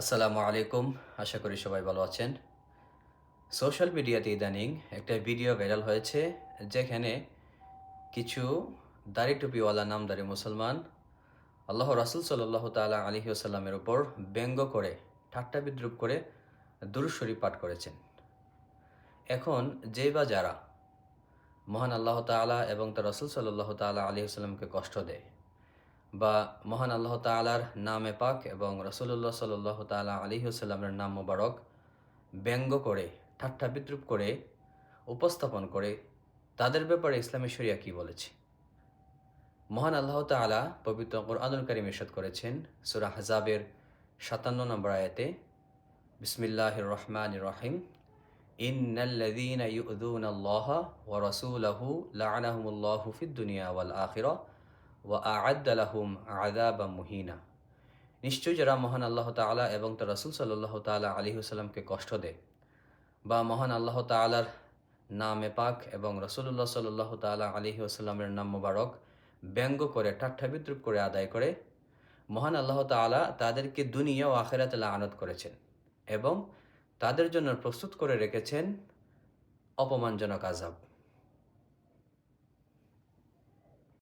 আসসালামু আলাইকুম। আশা করি সবাই ভালো আছেন। সোশ্যাল মিডিয়াতে ইদানিং একটা ভিডিও ভাইরাল হয়েছে, যেখানে কিছু দাড়ি টুপিওয়ালা নামদারি মুসলমান আল্লাহ রাসুল সাল্লাহ তালা আলী আসাল্লামের উপর ব্যঙ্গ করে, ঠাট্টা বিদ্রুপ করে দুরুশরী পাঠ করেছেন। এখন যে বা যারা মহান আল্লাহ তালা এবং তার রসুল সাল্লাহ তালা আলী আসাল্লামকে কষ্ট দেয় বা মহান আল্লাহ তালার নামে পাক এবং রসুল্লাহ সাল্লাহ তালা আলী হুসাল্লামের নাম মোবারক ব্যঙ্গ করে, ঠাট্টা বিদ্রুপ করে, উপস্থাপন করে তাদের ব্যাপারে ইসলামী শরিয়া কি বলেছে? মহান আল্লাহ তালা পবিত্র কোরআনুল করিম ইরশাদ করেছেন সুরা হাজাবের সাতান্ন নম্বর আয়াতে বিসমিল্লাহ রহমান রহিম ইন্নাল্লাযীনা ইউযুনা আল্লাহ ওয়া রাসূলাহু লা'নাহুমুল্লাহু ফিদ দুনিয়া ওয়াল ওয়া আ'আদ্দালাহুম আযাবা মুহিনা। নিশ্চয়ই যারা মহান আল্লাহ তাআলা এবং তার রাসূল সাল্লাল্লাহু তাআলা আলাইহি ওয়াসাল্লামকে কষ্ট দেয় বা মহান আল্লাহ তাআলার নামে পাক এবং রসুল্লাহ সাল্লাহ তাআলা আলাইহি ওয়াসাল্লামের নাম মোবারক ব্যঙ্গ করে, ঠাট্টা বিদ্রুপ করে আদায় করে, মহান আল্লাহ তাআলা তাদেরকে দুনিয়া ও আখেরাতে আনত করেছেন এবং তাদের জন্য প্রস্তুত করে রেখেছেন অপমানজনক আজাব